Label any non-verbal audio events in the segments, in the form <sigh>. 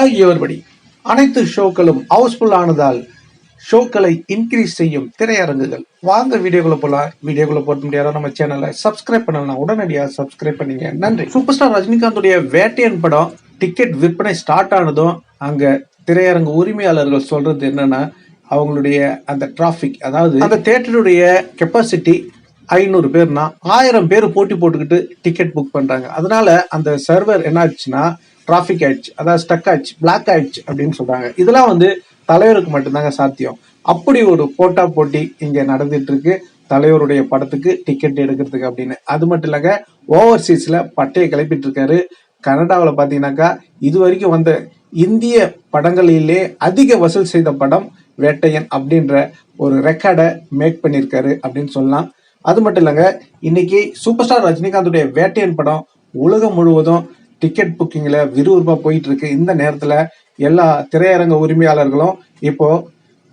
ஆகியவர்படி அனைத்து ஷோக்களும் ஹவுஸ்ஃபுல் ஆனதால் ஷோக்களை இன்க்ரீஸ் செய்யும் திரையரங்குகள். வாங்க வீடியோக்குள்ள போலாம். வீடியோக்குள்ள போட முடியாத நம்ம சேனலை சப்ஸ்கிரைப் பண்ணலாம் உடனடியாக சப்ஸ்கிரைப் பண்ணீங்க. நன்றி. சூப்பர் ஸ்டார் ரஜினிகாந்துடைய வேட்டையன் படம் டிக்கெட் விற்பனை ஸ்டார்ட் ஆனதும் அங்க திரையரங்கு உரிமையாளர்கள் சொல்றது என்னன்னா அவங்களுடைய அந்த டிராஃபிக் அதாவது அந்த தேட்டருடைய கெப்பாசிட்டி ஐநூறு பேர்னா ஆயிரம் பேர் போட்டி போட்டுக்கிட்டு டிக்கெட் புக் பண்றாங்க. அதனால அந்த சர்வர் என்ன ஆச்சுன்னா டிராஃபிக் ஆயிடுச்சு அதாவது ஸ்டக் ஆயிடுச்சு பிளாக் ஆயிடுச்சு அப்படின்னு சொல்றாங்க. இதெல்லாம் வந்து தலைவருக்கு மட்டும்தாங்க சாத்தியம். அப்படி ஒரு போட்டா போட்டி இங்க நடந்துட்டு இருக்கு. தலைவருடைய படத்துக்கு டிக்கெட் எடுக்கிறதுக்கு அப்படின்னு. அது மட்டும் இல்லைங்க ஓவர்சீஸ்ல பட்டையை கிளப்பிட்டு இருக்காரு. கனடாவில் பார்த்தீங்கன்னாக்கா இது வரைக்கும் வந்த இந்திய படங்களிலே அதிக வசூல் செய்த படம் வேட்டையன் அப்படின்ற ஒரு ரெக்கார்டை மேக் பண்ணியிருக்காரு அப்படின்னு சொல்லலாம். அது மட்டும் இல்லைங்க இன்னைக்கு சூப்பர் ஸ்டார் ரஜினிகாந்துடைய வேட்டையன் படம் உலகம் முழுவதும் டிக்கெட் புக்கிங்ல விறுவிறுப்பா போயிட்டு இருக்கு இந்த நேரத்துல எல்லா திரையரங்க உரிமையாளர்களும் இப்போ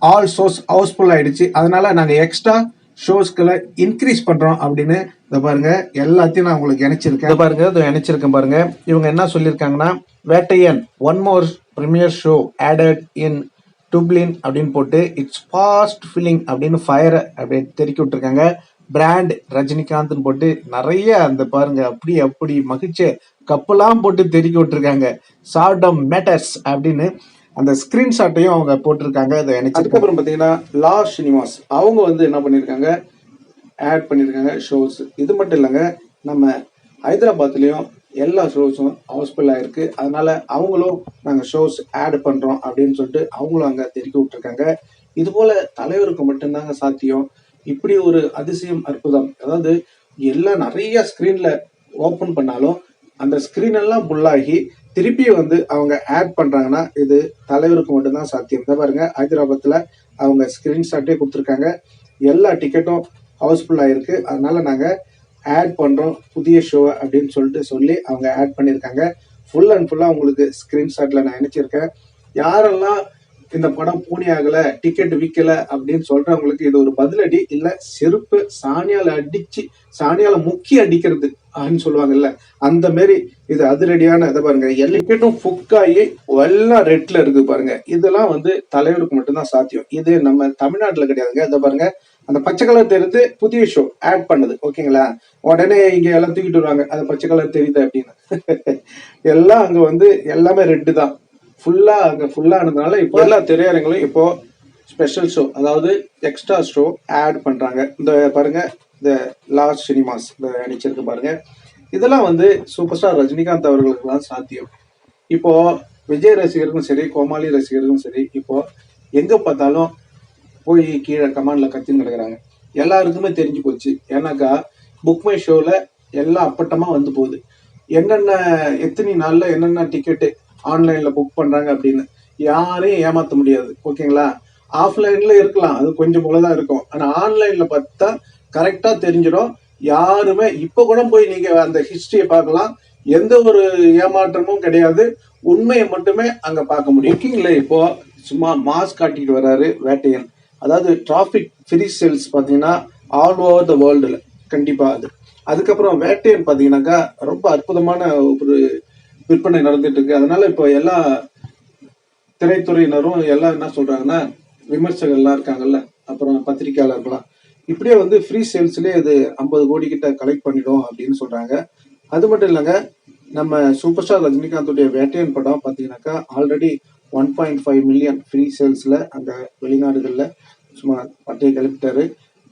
ஆல் ஷோஸ் ஹவுஸ்ஃபுல் ஆயிடுச்சு. அதனால நாங்க எக்ஸ்ட்ரா ஷோஸ்களை இன்க்ரீஸ் பண்றோம் அப்படின்னு இதை பாருங்க எல்லாத்தையும் நான் உங்களுக்கு இணைச்சிருக்கேன். இதை பாருங்க இதை இணைச்சிருக்கேன் பாருங்க. இவங்க என்ன சொல்லியிருக்காங்கன்னா Vettaiyan one more premiere show added in Dublin அப்படின்னு போட்டு இட்ஸ் ஃபாஸ்ட் ஃபில்லிங் அப்படின்னு ஃபயரை அப்படி தெருக்கி விட்டுருக்காங்க. பிராண்ட் ரஜினிகாந்த்னு போட்டு நிறைய அந்த பாருங்க அப்படி அப்படி மகிழ்ச்சி கப்பெல்லாம் போட்டு தெருக்கி விட்டுருக்காங்க. சார்டம் மேட்டர்ஸ் அப்படின்னு அந்த ஸ்கிரீன்ஷாட்டையும் அவங்க போட்டிருக்காங்க. அதை எனக்கு அதுக்கப்புறம் பார்த்தீங்கன்னா லா சினிமாஸ் அவங்க வந்து என்ன பண்ணியிருக்காங்க? ஆட் பண்ணியிருக்காங்க ஷோஸ் இது மட்டும் இல்லைங்க நம்ம ஹைதராபாத்லேயும் எல்லா ஷோஸும் ஹவுஸ்ஃபுல்லாக இருக்கு அதனால அவங்களும் நாங்கள் ஷோஸ் ஆட் பண்ணுறோம் அப்படின்னு சொல்லிட்டு அவங்களும் அங்கே தெருக்கி விட்டுருக்காங்க. இது போல தலைவருக்கு மட்டும்தாங்க சாத்தியம். இப்படி ஒரு அதிசயம் அற்புதம். அதாவது எல்லாம் நிறைய ஸ்க்ரீன்ல ஓப்பன் பண்ணாலும் அந்த ஸ்க்ரீன் எல்லாம் ஃபுல்லாகி திருப்பி வந்து அவங்க ஆட் பண்றாங்கன்னா இது தலைவருக்கு மட்டும்தான் சாத்தியம். இதை பாருங்க ஹைதராபாத்ல அவங்க ஸ்கிரீன்ஷாட்டே கொடுத்துருக்காங்க. எல்லா டிக்கெட்டும் ஹவுஸ்ஃபுல் ஆயிருக்கு. அதனால நாங்க ஆட் பண்றோம் புதிய ஷோ அப்படின்னு சொல்லிட்டு சொல்லி அவங்க ஆட் பண்ணியிருக்காங்க. ஃபுல் அண்ட் ஃபுல்லா உங்களுக்கு ஸ்கிரீன்ஷாட்ல நான் நினைச்சிருக்கேன் யாரெல்லாம் இந்த படம் பூனி ஆகல டிக்கெட் விற்கல அப்படின்னு சொல்றவங்களுக்கு இது ஒரு பதிலடி. இல்ல செருப்பு சாணியால அடிச்சு சாணியால முக்கி அடிக்கிறது அப்படின்னு சொல்லுவாங்கல்ல அந்த மாரி இது அதிரடியான இதை பாருங்க. எல்லா டிக்கெட்டும் எல்லாம் ரெட்ல இருக்கு பாருங்க. இதெல்லாம் வந்து தலைவருக்கு மட்டும்தான் சாத்தியம். இது நம்ம தமிழ்நாட்டுல கிடையாதுங்க. இதை பாருங்க. அந்த பச்சை கலர் தெரிந்து புதிய ஷோ ஆட் பண்ணுது. ஓகேங்களா? உடனே இங்க எல்லாம் தூக்கிட்டு வருவாங்க. அந்த பச்சை கலர் தெரியுது அப்படின்னு. <laughs> எல்லாம் அங்க வந்து எல்லாமே ரெட்டு தான். ஃபுல்லா அங்க ஃபுல்லா இப்போ எல்லா திரையரங்களும் இப்போ ஸ்பெஷல் ஷோ அதாவது எக்ஸ்ட்ரா ஷோ ஆட் பண்றாங்க. இந்த பாருங்க இந்த லாஸ்ட் சினிமாஸ் இந்த அணிச்சிருக்கு பாருங்க. இதெல்லாம் வந்து சூப்பர் ஸ்டார் ரஜினிகாந்த் அவர்களுக்கு தான் சாத்தியம். இப்போ விஜய் ரசிகருக்கும் சரி கோமாளி ரசிகருக்கும் சரி இப்போ எங்க பார்த்தாலும் போய் கீழே கமாண்ட்ல கத்தின்னு கிடக்குறாங்க. எல்லாருக்குமே தெரிஞ்சு போச்சு. ஏன்னாக்கா புக் மை ஷோல எல்லாம் அப்பட்டமா வந்து போகுது. என்னென்ன எத்தனை நாள்ல என்னென்ன டிக்கெட்டு ஆன்லைனில் புக் பண்ணுறாங்க அப்படின்னு யாரையும் ஏமாத்த முடியாது. ஓகேங்களா ஆஃப்லைனில் இருக்கலாம். அது கொஞ்சம் போலதான் இருக்கும். ஆனால் ஆன்லைனில் பார்த்தா கரெக்டாக தெரிஞ்சிடும். யாருமே இப்போ கூட போய் நீங்கள் அந்த ஹிஸ்ட்ரியை பார்க்கலாம். எந்த ஒரு ஏமாற்றமும் கிடையாது. உண்மையை மட்டுமே அங்கே பார்க்க முடியும். புக்கிங்ல இப்போ சும்மா மாஸ்க் காட்டிட்டு வர்றாரு வேட்டையன். அதாவது டிராஃபிக் ஃப்ரீ சேல்ஸ் பார்த்தீங்கன்னா ஆல் ஓவர் த வேர்ல்டில் கண்டிப்பாக அது. அதுக்கப்புறம் வேட்டையன் பார்த்தீங்கன்னாக்கா ரொம்ப அற்புதமான ஒரு விற்பனை நடந்துட்டு இருக்கு அதனால இப்போ எல்லா திரைத்துறையினரும் எல்லாம் என்ன சொல்றாங்கன்னா விமர்சகர்கள்லாம் இருக்காங்கல்ல அப்புறம் பத்திரிகையாளர்கள்லாம் இப்படியே வந்து ஃப்ரீ சேல்ஸ்லேயே இது ஐம்பது கோடி கிட்ட கலெக்ட் பண்ணிடும் அப்படின்னு சொல்றாங்க. அது மட்டும் இல்லைங்க நம்ம சூப்பர் ஸ்டார் ரஜினிகாந்துடைய வேட்டையன் படம் பார்த்தீங்கன்னாக்கா already one point five million free சேல்ஸில் அங்கே வெளிநாடுகளில் சும்மா பட்டையை கிளப்பிட்டாரு.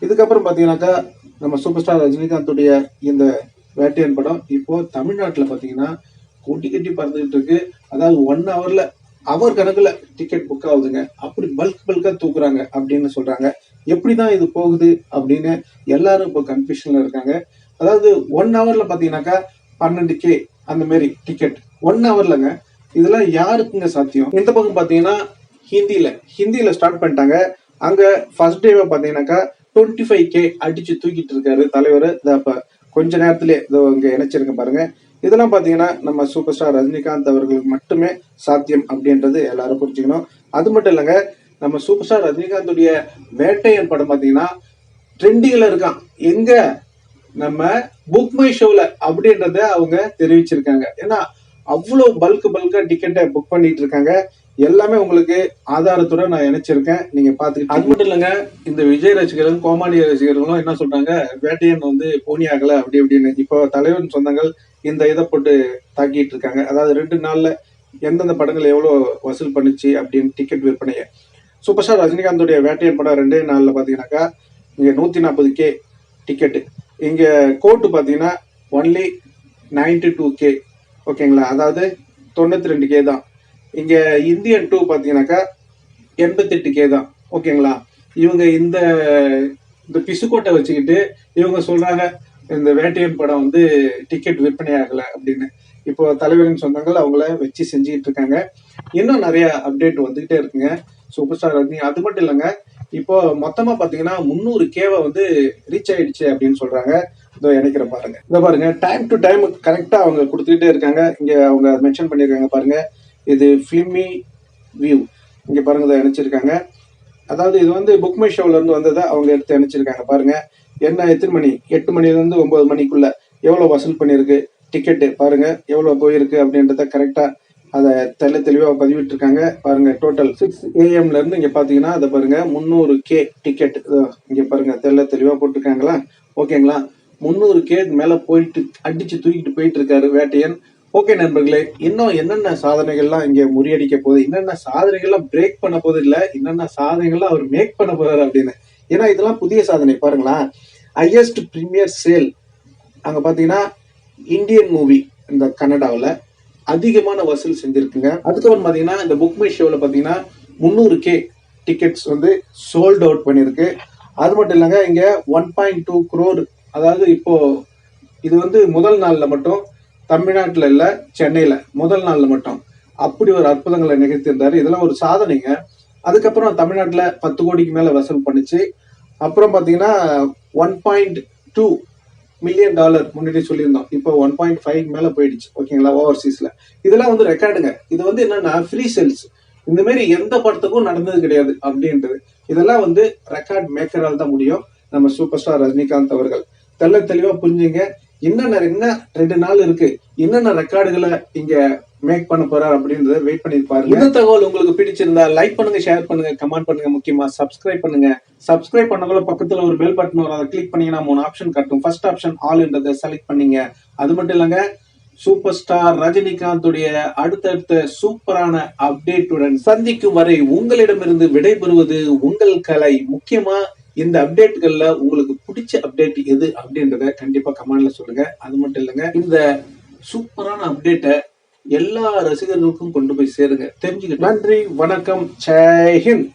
இதுக்கப்புறம் பார்த்தீங்கன்னாக்கா நம்ம சூப்பர் ஸ்டார் ரஜினிகாந்துடைய இந்த வேட்டையன் படம் இப்போ தமிழ்நாட்டில் பார்த்தீங்கன்னா கொட்டி கட்டி பறந்துகிட்டு இருக்கு அதாவது ஒன் ஹவர்ல அவர் கணக்குல டிக்கெட் புக் ஆகுதுங்க. அப்படி பல்க் பல்கா தூக்குறாங்க அப்படின்னு சொல்றாங்க. எப்படிதான் இது போகுது அப்படின்னு எல்லாரும் இப்போ கன்ஃபியூஷன்ல இருக்காங்க. அதாவது ஒன் ஹவர்ல பாத்தீங்கன்னாக்கா பன்னெண்டு கே அந்த மாதிரி டிக்கெட் ஒன் ஹவர்லங்க இதெல்லாம் யாருக்குங்க சாத்தியம்? இந்த பக்கம் பாத்தீங்கன்னா ஹிந்தியில ஹிந்தியில ஸ்டார்ட் பண்ணிட்டாங்க. அங்க ஃபர்ஸ்ட் டேவை பாத்தீங்கன்னாக்கா டுவெண்ட்டி ஃபைவ் கே அடிச்சு தூக்கிட்டு இருக்காரு தலைவர். கொஞ்ச நேரத்திலே இதோ இங்க இணைச்சிருக்க பாருங்க. இதெல்லாம் பார்த்தீங்கன்னா நம்ம சூப்பர் ஸ்டார் ரஜினிகாந்த் அவர்களுக்கு மட்டுமே சாத்தியம் அப்படின்றது எல்லாரும் புரிஞ்சுக்கணும். அது மட்டும் இல்லைங்க நம்ம சூப்பர் ஸ்டார் ரஜினிகாந்துடைய வேட்டையன் படம் பார்த்தீங்கன்னா ட்ரெண்டிங்ல இருக்கான். எங்க? நம்ம புக் மை ஷோல அப்படின்றத அவங்க தெரிவிச்சிருக்காங்க. ஏன்னா அவ்வளோ பல்க் பல்கா டிக்கெட்டை புக் பண்ணிட்டு இருக்காங்க. எல்லாமே உங்களுக்கு ஆதாரத்துடன் நான் இணைச்சிருக்கேன். நீங்க பாத்துக்கிட்டு அது மட்டும் இல்லைங்க இந்த விஜய் ரசிகர்களும் கோமாளி ரசிகர்களும் என்ன சொல்றாங்க வேட்டையன் வந்து போனி ஆகல அப்படி இப்படின்னு. இப்போ தலைவன் சொந்தங்கள் இந்த இதை போட்டு தாக்கிட்டு இருக்காங்க அதாவது ரெண்டு நாளில் எந்தெந்த படங்கள் எவ்வளோ வசூல் பண்ணுச்சு அப்படின்னு டிக்கெட் விற்பனையை. சூப்பர் ஸ்டார் ரஜினிகாந்தோடைய வேட்டையன் படம் ரெண்டே நாளில் பார்த்தீங்கன்னாக்கா இங்கே நூற்றி நாற்பது கே டிக்கெட்டு இங்கே கோட்டு பார்த்தீங்கன்னா ஒன்லி நைன்டி டூ கே ஓகேங்களா அதாவது தொண்ணூற்றி ரெண்டு கே தான். இங்கே இந்தியன் டூ பார்த்தீங்கன்னாக்கா எண்பத்தெட்டு கே தான். ஓகேங்களா இவங்க இந்த இந்த பிசுக்கோட்டை வச்சுக்கிட்டு இவங்க சொல்கிறாங்க இந்த வேட்டையன் படம் வந்து டிக்கெட் விற்பனை ஆகல அப்படின்னு இப்போ தலைவரின் சொந்தங்கள் அவங்கள வச்சு செஞ்சுக்கிட்டு இருக்காங்க. இன்னும் நிறைய அப்டேட் வந்துகிட்டே இருக்குங்க. சூப்பர் ஸ்டார் ரஜினி அது மட்டும் இல்லைங்க. இப்போ மொத்தமா பாத்தீங்கன்னா முந்நூறு கேவை வந்து ரீச் ஆயிடுச்சு அப்படின்னு சொல்றாங்க. இதோ இணைக்கிற பாருங்க. இதோ பாருங்க டைம் டு டைம் கரெக்டா அவங்க கொடுத்துக்கிட்டே இருக்காங்க. இங்க அவங்க மென்ஷன் பண்ணிருக்காங்க பாருங்க. இது ஃபிலிமி வியூ இங்க பாருங்க இதை இணைச்சிருக்காங்க அதாவது இது வந்து புக் மை ஷோல இருந்து வந்ததை அவங்க எடுத்து இணைச்சிருக்காங்க பாருங்க. என்ன எத்தனை மணி? எட்டு மணிலேருந்து ஒன்பது மணிக்குள்ள எவ்வளோ வசூல் பண்ணியிருக்கு? டிக்கெட்டு பாருங்க எவ்வளோ போயிருக்கு அப்படின்றத கரெக்டாக அதை தெள்ள தெளிவாக பதிவிட்டிருக்காங்க. பாருங்க டோட்டல் சிக்ஸ் ஏஎம்ல இருந்து இங்கே பார்த்தீங்கன்னா அதை பாருங்க முந்நூறு கே டிக்கெட் இங்கே பாருங்க தெள்ள தெளிவாக போட்டிருக்காங்களா? ஓகேங்களா? முந்நூறு கே மேலே போயிட்டு அடிச்சு தூக்கிட்டு போயிட்டு இருக்காரு வேட்டையன். ஓகே நண்பர்களே இன்னும் என்னென்ன சாதனைகள்லாம் இங்கே முறியடிக்க போகுது? என்னென்ன சாதனைகள்லாம் பிரேக் பண்ண போது இல்லை? என்னென்ன சாதனைகள்லாம் அவர் மேக் பண்ண போறாரு அப்படின்னு? ஏன்னா இதெல்லாம் புதிய சாதனை. பாருங்களேன். ஹையஸ்ட் ப்ரீமியர் சேல் அங்கே பார்த்தீங்கன்னா இந்தியன் மூவி இந்த கன்னடாவில் அதிகமான வசூல் செஞ்சிருக்குங்க. அதுக்கப்புறம் பார்த்தீங்கன்னா இந்த புக் மை ஷோவில் பார்த்தீங்கன்னா முந்நூறு கே டிக்கெட்ஸ் வந்து சோல்ட் அவுட் பண்ணியிருக்கு அது மட்டும் இல்லைங்க இங்கே ஒன் பாயிண்ட் டூ குரோர் அதாவது இப்போது இது வந்து முதல் நாளில் மட்டும் தமிழ்நாட்டில் இல்லை சென்னையில் முதல் நாளில் மட்டும். அப்படி ஒரு அற்புதங்களை நிகழ்த்தியிருந்தாரு. இதெல்லாம் ஒரு சாதனைங்க. அதுக்கப்புறம் தமிழ்நாட்டில் பத்து கோடிக்கு மேலே வசூல் பண்ணிச்சு. அப்புறம் பார்த்தீங்கன்னா one point two million dollar முன்னாடி சொல்லியிருந்தோம். இப்போ ஒன் பாயிண்ட் ஃபைவ் மேலே போயிடுச்சு. ஓகேங்களா ஓவர்சீஸில் இதெல்லாம் வந்து ரெக்கார்டுங்க இது வந்து என்னன்னா ஃப்ரீ செல்ஸ் இந்த மாதிரி எந்த படத்துக்கும் நடந்தது கிடையாது அப்படின்றது. இதெல்லாம் வந்து ரெக்கார்ட் மேக்கரால் தான் முடியும். நம்ம சூப்பர் ஸ்டார் ரஜினிகாந்த் அவர்கள். தெள்ள தெளிவா புரிஞ்சுங்க. என்னென்ன என்ன ரெண்டு நாள் இருக்கு? என்னென்ன ரெக்கார்டுகளை இங்க மேக் பண்ண போறார் அப்படின்றத வெயிட் பண்ணி பாருங்க. இந்த தகவல் உங்களுக்கு பிடிச்சிருந்தா லைக் பண்ணுங்க ஷேர் பண்ணுங்க கமெண்ட் பண்ணுங்க முக்கியமா சப்ஸ்கிரைப் பண்ணுங்க. சப்ஸ்கிரைப் பண்ணக்குள்ள பக்கத்துல ஒரு பெல் பட்டன் வரும். அதை கிளிக் பண்ணீங்கன்னா மூணு ஆப்ஷன் காட்டும். ஃபர்ஸ்ட் ஆப்ஷன் ஆல்ன்றதை செலக்ட் பண்ணீங்க. அது மட்டும் இல்லைங்க சூப்பர் ஸ்டார் ரஜினிகாந்துடைய அடுத்தடுத்த சூப்பரான அப்டேட்டுடன் சந்திக்கும் வரை உங்களிடமிருந்து விடைபெறுவது உங்கள் கலை. முக்கியமா இந்த அப்டேட்டுகள்ல உங்களுக்கு பிடிச்ச அப்டேட் எது அப்படின்றத கண்டிப்பா கமெண்ட்ல சொல்லுங்க. அது மட்டும் இல்லைங்க இந்த சூப்பரான அப்டேட்டை எல்லா ரசிகர்களுக்கும் கொண்டு போய் சேருங்க. தெரிஞ்சுக்க நன்றி வணக்கம் ஜெய்ஹிந்த்